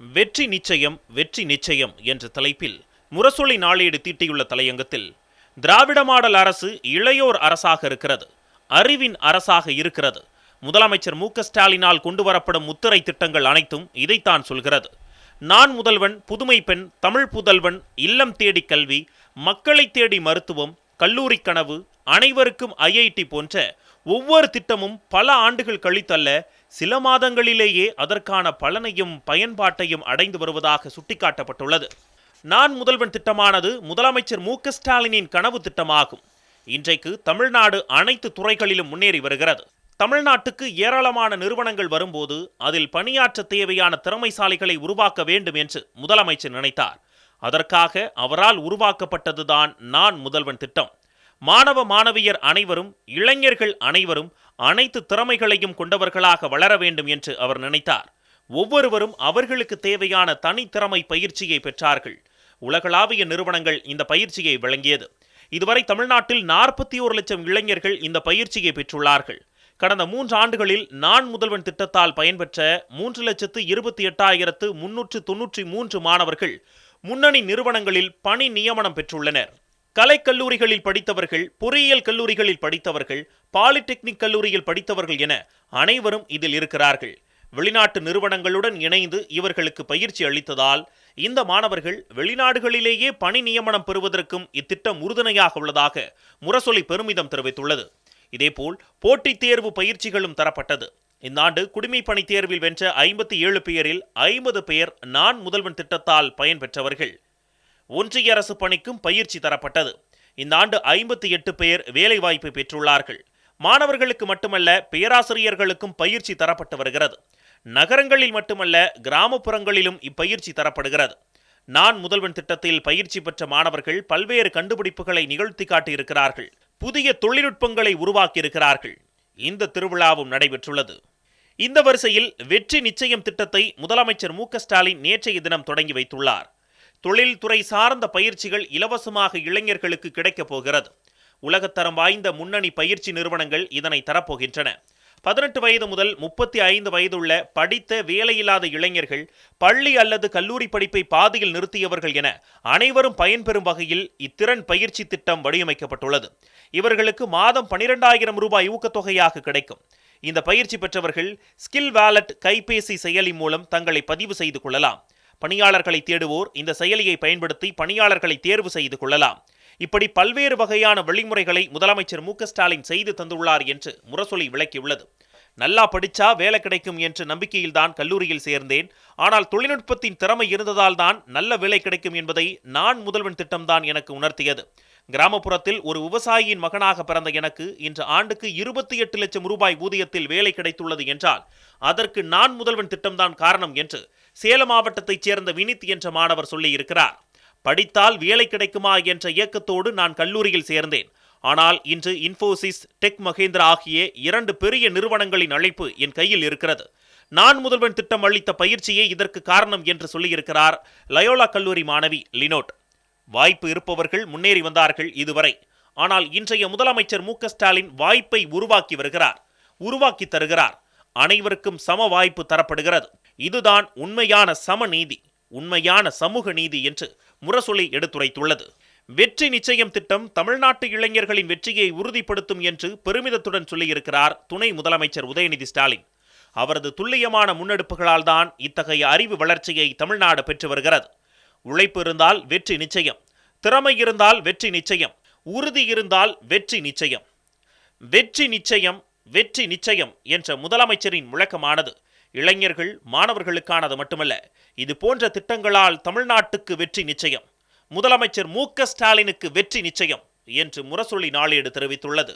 வெற்றி நிச்சயம் வெற்றி நிச்சயம் என்ற தலைப்பில் முரசொலி நாளேடு தீட்டியுள்ள தலையங்கத்தில் திராவிட மாடல் அரசு இளையோர் அரசாக இருக்கிறது அறிவின் அரசாக இருக்கிறது. முதலமைச்சர் மு ஸ்டாலினால் கொண்டு வரப்படும் முத்திரை திட்டங்கள் அனைத்தும் இதைத்தான் சொல்கிறது. நான் முதல்வன் புதுமை பெண் தமிழ் புதல்வன் இல்லம் தேடி கல்வி மக்களை தேடி மருத்துவம் கல்லூரி கனவு அனைவருக்கும் ஐஐடி போன்ற ஒவ்வொரு திட்டமும் பல ஆண்டுகள் கழித்தல்ல சில மாதங்களிலேயே அதற்கான பலனையும் பயன்பாட்டையும் அடைந்து வருவதாக சுட்டிக்காட்டப்பட்டுள்ளது. நான் முதல்வன் திட்டமானது முதலமைச்சர் மு ஸ்டாலினின் கனவு திட்டமாகும். இன்றைக்கு தமிழ்நாடு அனைத்து துறைகளிலும் முன்னேறி வருகிறது. தமிழ்நாட்டுக்கு ஏராளமான நிறுவனங்கள் வரும்போது அதில் பணியாற்ற தேவையான திறமைசாலிகளை உருவாக்க வேண்டும் என்று முதலமைச்சர் நினைத்தார். அதற்காக அவரால் உருவாக்கப்பட்டதுதான் நான் முதல்வன் திட்டம். மாணவ மாணவியர் அனைவரும் இளைஞர்கள் அனைவரும் அனைத்து திறமைகளையும் கொண்டவர்களாக வளர வேண்டும் என்று அவர் நினைத்தார். ஒவ்வொருவரும் அவர்களுக்கு தேவையான தனித்திறமை பயிற்சியை பெற்றார்கள். உலகளாவிய நிறுவனங்கள் இந்த பயிற்சியை வழங்கியது. இதுவரை தமிழ்நாட்டில் நாற்பத்தி ஒரு லட்சம் இளைஞர்கள் இந்த பயிற்சியை பெற்றுள்ளார்கள். கடந்த மூன்று ஆண்டுகளில் நான் முதல்வன் திட்டத்தால் பயன்பெற்ற மூன்று லட்சத்து இருபத்தி எட்டாயிரத்து முன்னூற்று தொன்னூற்றி மூன்று மாணவர்கள் முன்னணி நிறுவனங்களில் பணி நியமனம் பெற்றுள்ளனர். கலைக்கல்லூரிகளில் படித்தவர்கள் பொறியியல் கல்லூரிகளில் படித்தவர்கள் பாலிடெக்னிக் கல்லூரியில் படித்தவர்கள் என அனைவரும் இதில் இருக்கிறார்கள். வெளிநாட்டு நிறுவனங்களுடன் இணைந்து இவர்களுக்கு பயிற்சி அளித்ததால் இந்த மாணவர்கள் வெளிநாடுகளிலேயே பணி நியமனம் பெறுவதற்கும் இத்திட்டம் உறுதுணையாக உள்ளதாக முரசொலி பெருமிதம் தெரிவித்துள்ளது. இதேபோல் போட்டித் தேர்வு பயிற்சிகளும் தரப்பட்டது. இந்த ஆண்டு குடிமைப்பணி தேர்வில் வென்ற ஐம்பத்தி ஏழு பேரில் ஐம்பது பேர் நான் முதல்வன் திட்டத்தால் பயன்பெற்றவர்கள் ஒன்றிய அரசு பணிக்கும் பயிற்சி தரப்பட்டது. இந்த ஆண்டு ஐம்பத்தி எட்டு பேர் வேலைவாய்ப்பு பெற்றுள்ளார்கள். மாணவர்களுக்கு மட்டுமல்ல பேராசிரியர்களுக்கும் பயிற்சி தரப்பட்டு வருகிறது. நகரங்களில் மட்டுமல்ல கிராமப்புறங்களிலும் இப்பயிற்சி தரப்படுகிறது. நான் முதல்வன் திட்டத்தில் பயிற்சி பெற்ற மாணவர்கள் பல்வேறு கண்டுபிடிப்புகளை நிகழ்த்தி காட்டியிருக்கிறார்கள். புதிய தொழில்நுட்பங்களை உருவாக்கியிருக்கிறார்கள். இந்த திருவிழாவும் நடைபெற்றுள்ளது. இந்த வரிசையில் வெற்றி நிச்சயம் திட்டத்தை முதலமைச்சர் மு ஸ்டாலின் நேற்றைய தினம் தொடங்கி வைத்துள்ளார். தொழில்துறை சார்ந்த பயிற்சிகள் இலவசமாக இளைஞர்களுக்கு கிடைக்கப் போகிறது. உலகத்தரம் வாய்ந்த முன்னணி பயிற்சி நிறுவனங்கள் இதனை தரப்போகின்றன. பதினெட்டு வயது முதல் முப்பத்தி ஐந்து வயதுள்ள படித்த வேலையில்லாத இளைஞர்கள் பள்ளி அல்லது கல்லூரி படிப்பை பாதியில் நிறுத்தியவர்கள் என அனைவரும் பயன்பெறும் வகையில் இத்திறன் பயிற்சி திட்டம் வடிவமைக்கப்பட்டுள்ளது. இவர்களுக்கு மாதம் பனிரெண்டாயிரம் ரூபாய் ஊக்கத்தொகையாக கிடைக்கும். இந்த பயிற்சி பெற்றவர்கள் ஸ்கில் வாலெட் கைபேசி செயலி மூலம் தங்களை பதிவு செய்து கொள்ளலாம். பணியாளர்களை தேடுவோர் இந்த செயலியை பயன்படுத்தி பணியாளர்களை தேர்வு செய்து கொள்ளலாம். இப்படி பல்வேறு வகையான வழிமுறைகளை முதலமைச்சர் மு ஸ்டாலின் செய்து தந்துள்ளார் என்று முரசொலி விளக்கியுள்ளது. நல்லா படிச்சா வேலை கிடைக்கும் என்ற நம்பிக்கையில்தான் கல்லூரியில் சேர்ந்தேன். ஆனால் தொழில்நுட்பத்தின் திறமை இருந்ததால் தான் நல்ல வேலை கிடைக்கும் என்பதை நான் முதல்வன் திட்டம்தான் எனக்கு உணர்த்தியது. கிராமப்புறத்தில் ஒரு விவசாயியின் மகனாக பிறந்த எனக்கு இன்று ஆண்டுக்கு இருபத்தி எட்டு லட்சம் ரூபாய் ஊதியத்தில் வேலை கிடைத்துள்ளது என்றால் அதற்கு நான் முதல்வன் திட்டம்தான் காரணம் என்று சேலம் மாவட்டத்தைச் சேர்ந்த வினித் என்ற மாணவர் சொல்லியிருக்கிறார். படித்தால் வேலை கிடைக்குமா என்ற இயக்கத்தோடு நான் கல்லூரியில் சேர்ந்தேன். ஆனால் இன்று இன்ஃபோசிஸ் டெக் மகேந்திரா ஆகிய இரண்டு பெரிய நிறுவனங்களின் அழைப்பு என் கையில் இருக்கிறது. நான் முதல்வன் திட்டம் அளித்த பயிற்சியே இதற்கு காரணம் என்று சொல்லியிருக்கிறார் லயோலா கல்லூரி மாணவி லினோட். வாய்ப்பு இருப்பவர்கள் முன்னேறி வந்தார்கள் இதுவரை. ஆனால் இன்றைய முதலமைச்சர் மு ஸ்டாலின் வாய்ப்பை உருவாக்கி வருகிறார் உருவாக்கி தருகிறார். அனைவருக்கும் சம வாய்ப்பு தரப்படுகிறது. இதுதான் உண்மையான சமநீதி உண்மையான சமூக நீதி என்று முரசொலி எடுத்துரைத்துள்ளது. வெற்றி நிச்சயம் திட்டம் தமிழ்நாட்டு இளைஞர்களின் வெற்றியை உறுதிப்படுத்தும் என்று பெருமிதத்துடன் சொல்லியிருக்கிறார் துணை முதலமைச்சர் உதயநிதி ஸ்டாலின். அவரது துல்லியமான முன்னெடுப்புகளால் தான் இத்தகைய அறிவு வளர்ச்சியை தமிழ்நாடு பெற்று வருகிறது. உழைப்பு இருந்தால் வெற்றி நிச்சயம். திறமை இருந்தால் வெற்றி நிச்சயம். உறுதி இருந்தால் வெற்றி நிச்சயம். வெற்றி நிச்சயம் வெற்றி நிச்சயம் என்ற முதலமைச்சரின் முழக்கமானது. இளைஞர்கள் மாணவர்களுக்கானது மட்டுமல்ல இது போன்ற திட்டங்களால் தமிழ்நாட்டுக்கு வெற்றி நிச்சயம். முதலமைச்சர் மு ஸ்டாலினுக்கு வெற்றி நிச்சயம் என்று முரசொலி நாளேடு தெரிவித்துள்ளது.